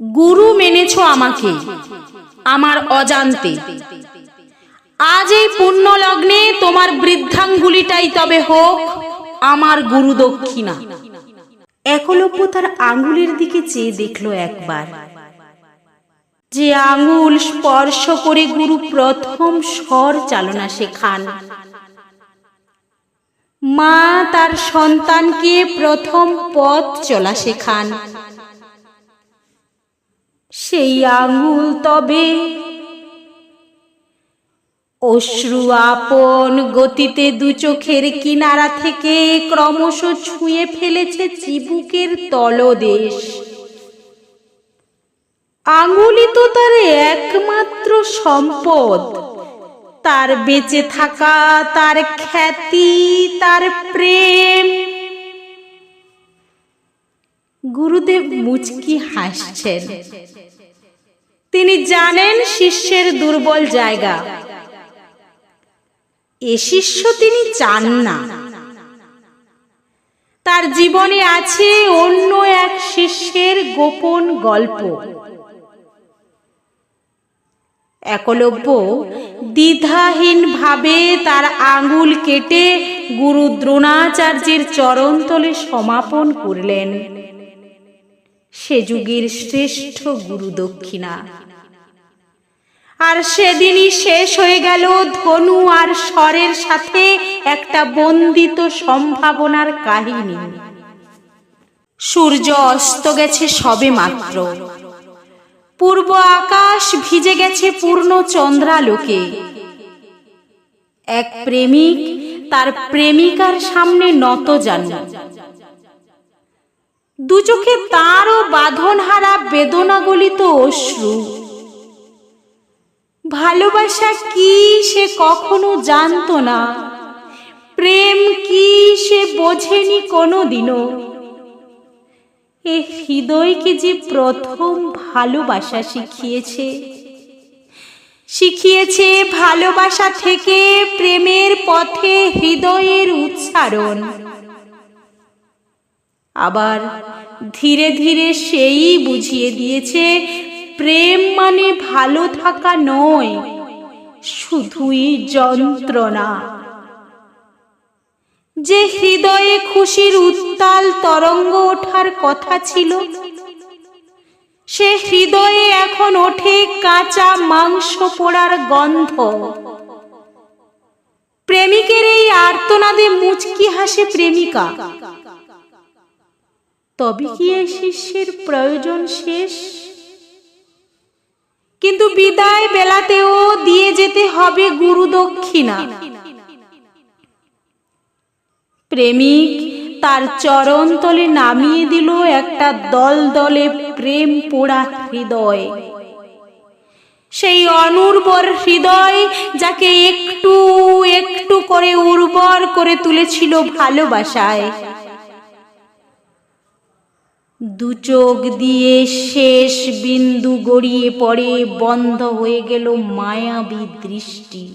গুরু মেনেছ আমাকে, আমার অজান্তে। আজ এই পুণ্য লগ্নে তোমার বৃদ্ধাঙ্গুলিটাই তবে হোক, আমার গুরু দক্ষিণা। একলব্য তার আঙ্গুলের দিকে চেয়ে দেখল একবার। যে আঙ্গুল স্পর্শ করে গুরু প্রথম স্বর চালনা শেখান। মা তার সন্তানকে প্রথম পথ চলা শেখান। সেই আঙ্গুল তবে। অশ্রু আপন গতিতে দু চোখের কিনারা থেকে ক্রমশ ছুঁয়ে ফেলেছে চিবুকের তলদেশ। আঙ্গুলি তো তার একমাত্র সম্পদ। তার বেঁচে থাকা, তার খ্যাতি, তার প্রেম গুরুদেব মুচকি হাসছেন। তিনি জানেন শিষ্যের দুর্বল জায়গা। এ শিষ্য তিনি চান না। তার জীবনে আছে অন্য এক শিষ্যের গোপন গল্প। একলব্য দ্বিধাহীন ভাবে তার আঙ্গুল কেটে গুরু দ্রোণাচার্যের চরণতলে সমাপন করলেন। সে যুগের শ্রেষ্ঠ গুরু দক্ষিণা। আর সেদিনই শেষ হয়ে গেল ধনু আর স্বরের সাথে একটা বন্দিত সম্ভাবনার কাহিনী। সূর্য অস্ত গেছে সবে মাত্র। পূর্ব আকাশ ভিজে গেছে পূর্ণ চন্দ্রালোকে। এক প্রেমিক তার প্রেমিকার সামনে নত জানল দু চোখে তারও বাঁধনহারা বেদনা গলিত অশ্রু। ভালোবাসা কি সে কখনো জানতো না। প্রেম কি সে বোঝেনি কোনোদিনও। এ হৃদয়কে যে প্রথম ভালোবাসা শিখিয়েছে। শিখিয়েছে ভালোবাসা থেকে প্রেমের পথে হৃদয়ের উচ্চারণ। আবার ধীরে ধীরে সেই বুঝিয়ে দিয়েছে, প্রেম মানে ভালো থাকা নয়, শুধুই যন্ত্রণা। যে হৃদয়ে খুশির উত্তাল তরঙ্গ ওঠার কথা ছিল, সে হৃদয়ে এখন ওঠে কাঁচা মাংস পোড়ার গন্ধ। প্রেমিকের এই আর্তনাদে মুচকি হাসে প্রেমিকা। তবে কি এই শিষ্যের প্রয়োজন শেষ? কিন্তু বিদায় বেলাতেও দিয়ে যেতে হবে গুরু দক্ষিণা। প্রেমিক তার চরণ তলে নামিয়ে দিল একটা দল দলে প্রেম পোড়া হৃদয়। সেই অনুর্বর হৃদয় যাকে একটু একটু করে উর্বর করে তুলেছিল ভালোবাসায়। দু চোখ দিয়ে শেষ বিন্দু গড়িয়ে পড়ে, বন্ধ হয়ে গেল মায়াবী দৃষ্টি।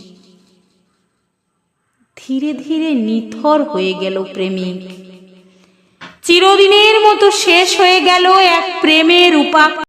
ধীরে ধীরে নিথর হয়ে গেল প্রেমিক। চিরদিনের মতো শেষ হয়ে গেল এক প্রেমের উপা